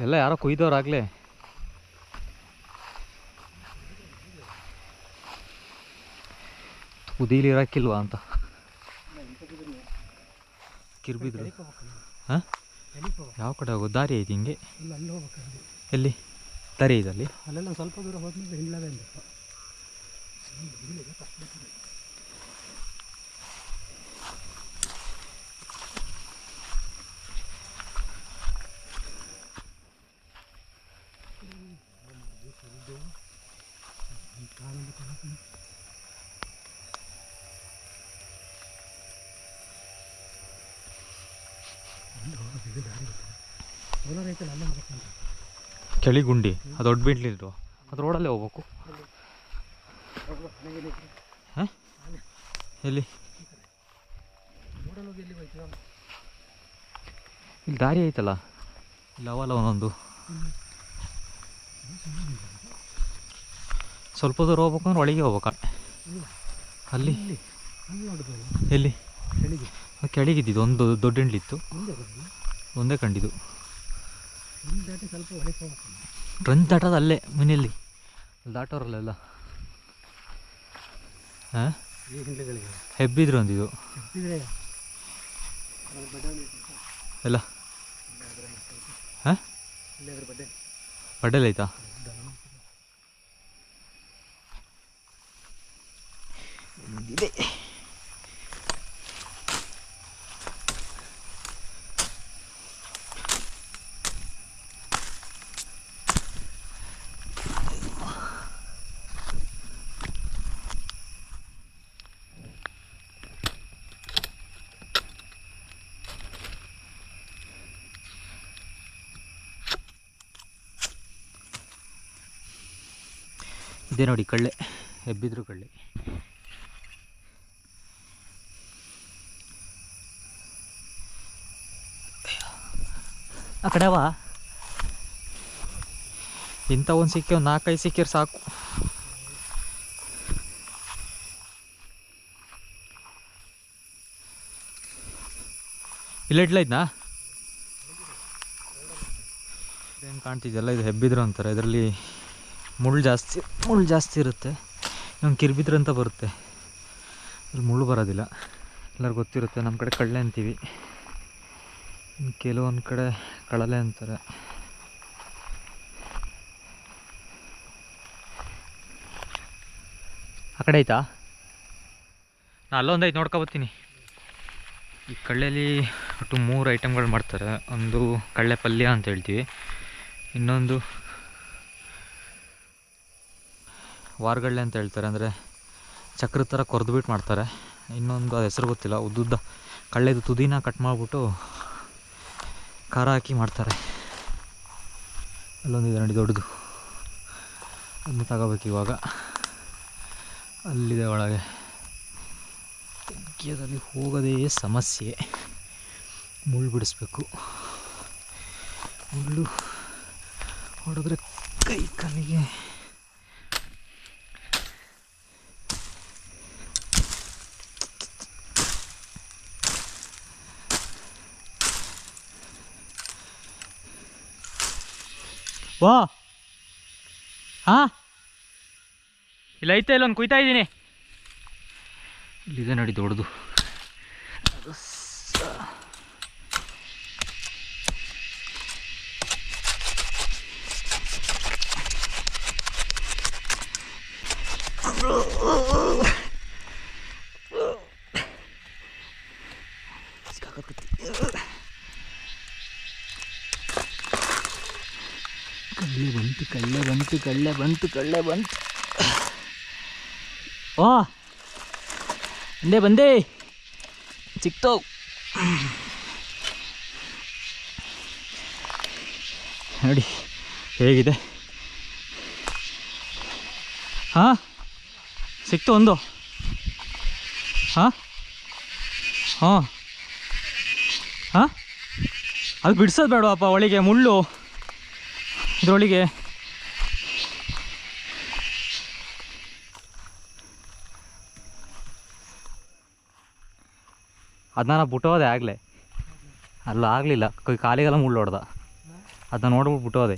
ಎಲ್ಲ ಯಾರೋ ಕುಯ್ದವ್ರಾಗಲೇ ಕುದೀಲಿ ಇರೋಕ್ಕಿಲ್ವಾ ಅಂತ. ಕಿರ್ಬಿದ್ರು. ಹಾಂ? ಯಾವ ಕಡೆ ಹೋಗೋದು? ದಾರಿ ಐತಿ ಹಿಂಗೆ? ಅಲ್ಲಿ ಎಲ್ಲಿ? ದಾರಿ ಐತಲ್ಲಿ ಅಲ್ಲೆಲ್ಲ ಸ್ವಲ್ಪ ದೂರ ಹೋದ್ಮೇಲೆ ಹಿಂಡ್ಲದೆ ಅಂತ ಸೋಲಾರ್ ಐತಲ್ಲ ಅಲ್ಲೇ ಹೋಗ್ಬೇಕಂತ ಕೆಳಿ ಗುಂಡಿ ಅದು ದೊಡ್ಡ ಬಿಡ್ಲಿಲ್ವ ಅದು ರೋಡಲ್ಲೇ ಹೋಗ್ಬೇಕು. ಎಲ್ಲಿ? ಇಲ್ಲಿ ದಾರಿ ಐತಲ್ಲ? ಇಲ್ಲಿ, ಅವಲ್ಲ ಒಂದೊಂದು. ಸ್ವಲ್ಪ ದೂರ ಹೋಗ್ಬೇಕು ಅಂದ್ರೆ ಒಳಗೆ ಹೋಗ್ಬೇಕಾ ಅಲ್ಲಿ. ಎಲ್ಲಿ? ಕೆಳಗಿದ್ದು ಒಂದು ದೊಡ್ಡ ಹಿಂಡ್ಲಿತ್ತು ಒಂದೇ ಕಂಡಿದ್ದು. ಟ್ರಂಚ್ ದಾಟೋದು ಅಲ್ಲೇ, ಮನೆಯಲ್ಲಿ. ಅಲ್ಲಿ ದಾಟೋರಲ್ಲೆಲ್ಲ. ಹಾಂ ಹೆಬ್ಬಿದ್ರು ಒಂದಿದು ಎಲ್ಲ. ಹಾಂ ಇಲ್ಲೇ ಅದ್ರ ಬಡ್ಡೆ ಬಡ್ಡೆಲ್ ಐತಾ ಇದೆ. ಇದೆ ನೋಡಿ ಕಳ್ಳೆ ಹೆಬ್ಬಿದ್ರು ಕಳ್ಳೆ. ಆ ಕಡೆವಾ ಇಂಥ ಒಂದು ಸಿಕ್ಕಿ, ಒಂದು ನಾಲ್ಕೈದು ಸಿಕ್ಕಿರು ಸಾಕು. ಇಲ್ಲ ಇಡ್ಲೈದ್ನಾ ಏನು ಕಾಣ್ತಿದೆಯಲ್ಲ, ಇದು ಹೆಬ್ಬಿದ್ರು ಅಂತಾರೆ. ಇದರಲ್ಲಿ ಮುಳ್ಳು ಜಾಸ್ತಿ ಮುಳ್ಳು ಜಾಸ್ತಿ ಇರುತ್ತೆ. ನಮ್ಮ ಕಿರ್ಬಿದ್ರ ಅಂತ ಬರುತ್ತೆ. ಅಲ್ಲಿ ಮುಳ್ಳು ಬರೋದಿಲ್ಲ. ಎಲ್ಲರಿಗೂ ಗೊತ್ತಿರುತ್ತೆ ನಮ್ಮ ಕಡೆ ಕಳ್ಳೆ ಅಂತೀವಿ. ಕೆಲವೊಂದು ಕಡೆ ಕಳಲೆ ಅಂತಾರೆ. ಆ ಕಡೆ ಆಯ್ತಾ? ನಾ ಅಲ್ಲೊಂದು ನೋಡ್ಕೊಬತ್ತೀನಿ ಈ ಕಳ್ಳೆಲಿ ಒಟ್ಟು ಮೂರು ಐಟಮ್ಗಳು ಮಾಡ್ತಾರೆ. ಒಂದು ಕಳ್ಳೆ ಪಲ್ಯ ಅಂತ ಹೇಳ್ತೀವಿ. ಇನ್ನೊಂದು ವಾರಗಳ್ಳೆ ಅಂತ ಹೇಳ್ತಾರೆ. ಅಂದರೆ ಚಕ್ರದ ಥರ ಕೊರೆದ್ಬಿಟ್ಟು ಮಾಡ್ತಾರೆ. ಇನ್ನೊಂದು ಅದು ಹೆಸರು ಗೊತ್ತಿಲ್ಲ. ಉದ್ದುದ್ದ ಕಳ್ಳೆದು ತುದಿನ ಕಟ್ ಮಾಡಿಬಿಟ್ಟು ಖಾರ ಹಾಕಿ ಮಾಡ್ತಾರೆ. ಅಲ್ಲೊಂದಿದೆ ನೋಡಿ ದೊಡ್ಡದು. ಅದನ್ನ ತಗೋಬೇಕು ಇವಾಗ. ಅಲ್ಲಿದೆ ಒಳಗೆ. ತೆಗ್ಯೋದಲ್ಲಿ ಹೋಗೋದೇ ಸಮಸ್ಯೆ. ಮುಳ್ಳು ಬಿಡಿಸ್ಬೇಕು. ಮುಳ್ಳು ಹೊಡೆದ್ರೆ ಕೈ ಕಾಲಿಗೆ ವಾ ಹಾ ಇಲ್ಲ ಐತೆ ಇಲ್ಲೊಂದು ಕುಯ್ತಾ ಇದ್ದೀನಿ. ಇಲ್ಲಿದೆ ನಡಿ ದೊಡ್ಡದು. ಸಿಕ್ಕಾಕತ್ತಿ. ಕಳ್ಳೆ ಬಂತು ಕಳ್ಳೆ ಬಂತು ಕಳ್ಳೆ ಬಂತು ಕಳ್ಳೆ ಬಂತು. ಓ, ಬಂದೆ ಬಂದೆ. ಸಿಕ್ತೋ ನೋಡಿ, ಹೇಗಿದೆ? ಹಾಂ, ಸಿಕ್ತು ಒಂದು. ಹಾಂ ಹಾಂ ಹಾಂ? ಅದು ಬಿಡಿಸೋದು ಬೇಡವಪ್ಪ, ಒಳಗೆ ಮುಳ್ಳು. ಇದ್ರೊಳಗೆ ಅದನ್ನ ಬಿಟ್ಟೋದೆ ಆಗಲೇ. ಅಲ್ಲ ಆಗಲಿಲ್ಲ. ಕೈ ಕಾಲಿಗೆಲ್ಲ ಮುಳ್ಳು ಹೊಡೆದ. ಅದನ್ನ ನೋಡ್ಬಿಟ್ಟು ಅದೇ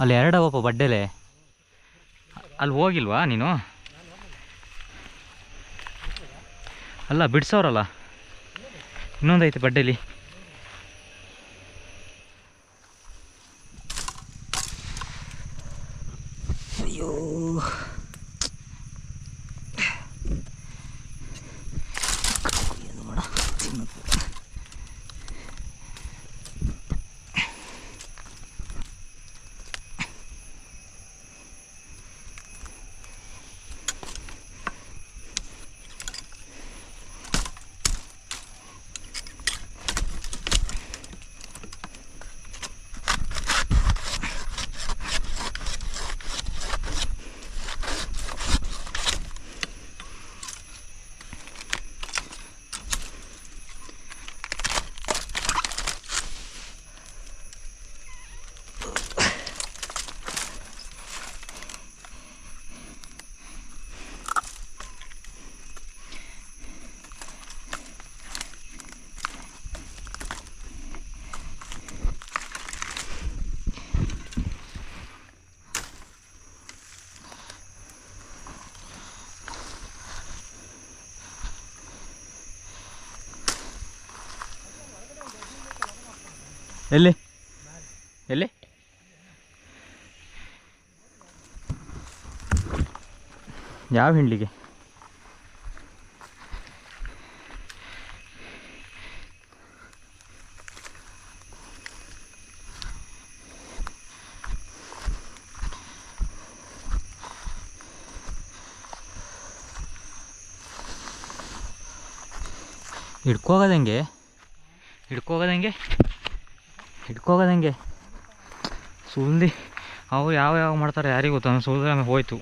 ಅಲ್ಲಿ ಎರಡವಪ್ಪ ಬಡ್ಡೆಲೆ. ಅಲ್ಲಿ ಹೋಗಿಲ್ವಾ ನೀನು? ಅಲ್ಲ ಬಿಡ್ಸೋರಲ್ಲ. ಇನ್ನೊಂದೈತೆ ಬಡ್ಡೆಲಿ. ಎಲ್ಲಿ? ಎಲ್ಲಿ? ಯಾವ ಹಿಂಡ್ಲಿಗೆ ಹಿಡ್ಕೋಗೋದಂಗೆ ಹೆಂಗೆ? ಹಿಡ್ಕೋಗೋದು ಸುಳ್ದು ಹಿಡ್ಕೋಗೋದು ಹೆಂಗೆ ಸುಲ್ದಿ ಅವು ಯಾವ ಯಾವ ಮಾಡ್ತಾರೆ ಯಾರಿಗೂ ಗೊತ್ತು ಆಮೇಲೆ ಹೋಯ್ತು.